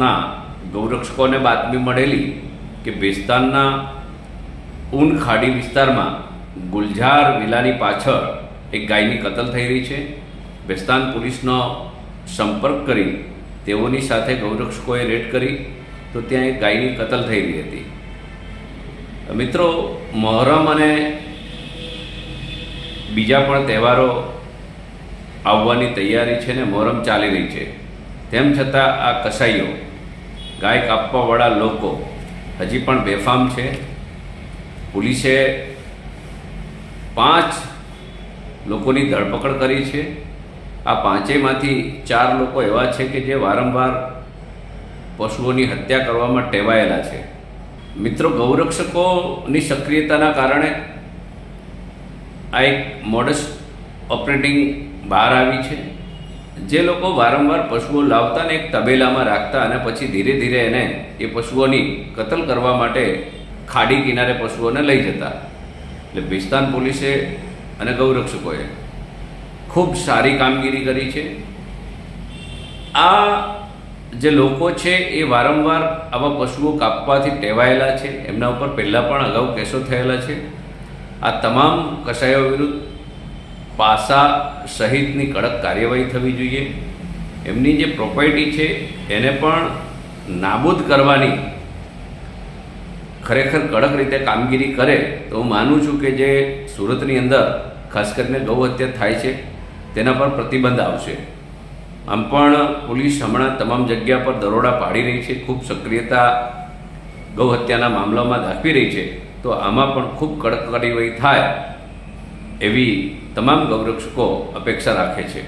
રાતના ગૌરક્ષકોને બાતમી મળેલી કે ભેસ્તાનના ઊન ખાડી વિસ્તારમાં ગુલઝાર વિલાની પાછળ એક ગાયની કતલ થઈ રહી છે. ભેસ્તાન પોલીસનો સંપર્ક કરી તેઓની સાથે ગૌરક્ષકોએ રેડ કરી તો ત્યાં એક ગાયની કતલ થઈ રહી હતી. મિત્રો, મહોરમ અને બીજા પણ તહેવારો આવવાની તૈયારી છે ને મોહરમ ચાલી રહી છે. તેમ છતાં આ કસાઈઓ ગાય કાપવાવાળા લોકો હજી પણ બેફામ છે. પોલીસે પાંચ લોકોની ધરપકડ કરી છે. આ પાંચેયમાંથી ચાર લોકો એવા છે કે જે વારંવાર પશુઓની હત્યા કરવામાં ટેવાયેલા છે. મિત્રો, ગૌરક્ષકોની સક્રિયતાના કારણે આ એક મોડસ ઓપરેટિંગ બહાર આવી છે. જે લોકો વારંવાર પશુઓ લાવતા ને એક તબેલામાં રાખતા અને પછી ધીરે ધીરે એને એ પશુઓની કતલ કરવા માટે ખાડી કિનારે પશુઓને લઈ જતા. એટલે ભિસ્તાન પોલીસે અને ગૌરક્ષકોએ ખૂબ સારી કામગીરી કરી છે. આ જે લોકો છે એ વારંવાર આવા પશુઓ કાપવાથી ટેવાયેલા છે. એમના ઉપર પહેલાં પણ અગાઉ કેસો થયેલા છે. આ તમામ કસાયો વિરુદ્ધ પાસા સહિતની કડક કાર્યવાહી થવી જોઈએ. એમની જે પ્રોપર્ટી છે, એને પણ નાબૂદ કરવાની ખરેખર કડક રીતે કામગીરી કરે, તો હું માનું છું કે જે સુરતની અંદર, ખાસ કરીને ગૌ હત્યા થાય છે, તેના પર પ્રતિબંધ આવશે. આમ પણ પોલીસ હમણાં તમામ જગ્યા પર દરોડા પાડી રહી છે, ખૂબ સક્રિયતા ગૌ હત્યાના મામલામાં દાખવી રહી છે, તો આમાં પણ ખૂબ કડક કાર્યવાહી થાય એવી તમામ ગૌરક્ષકો અપેક્ષા રાખે છે.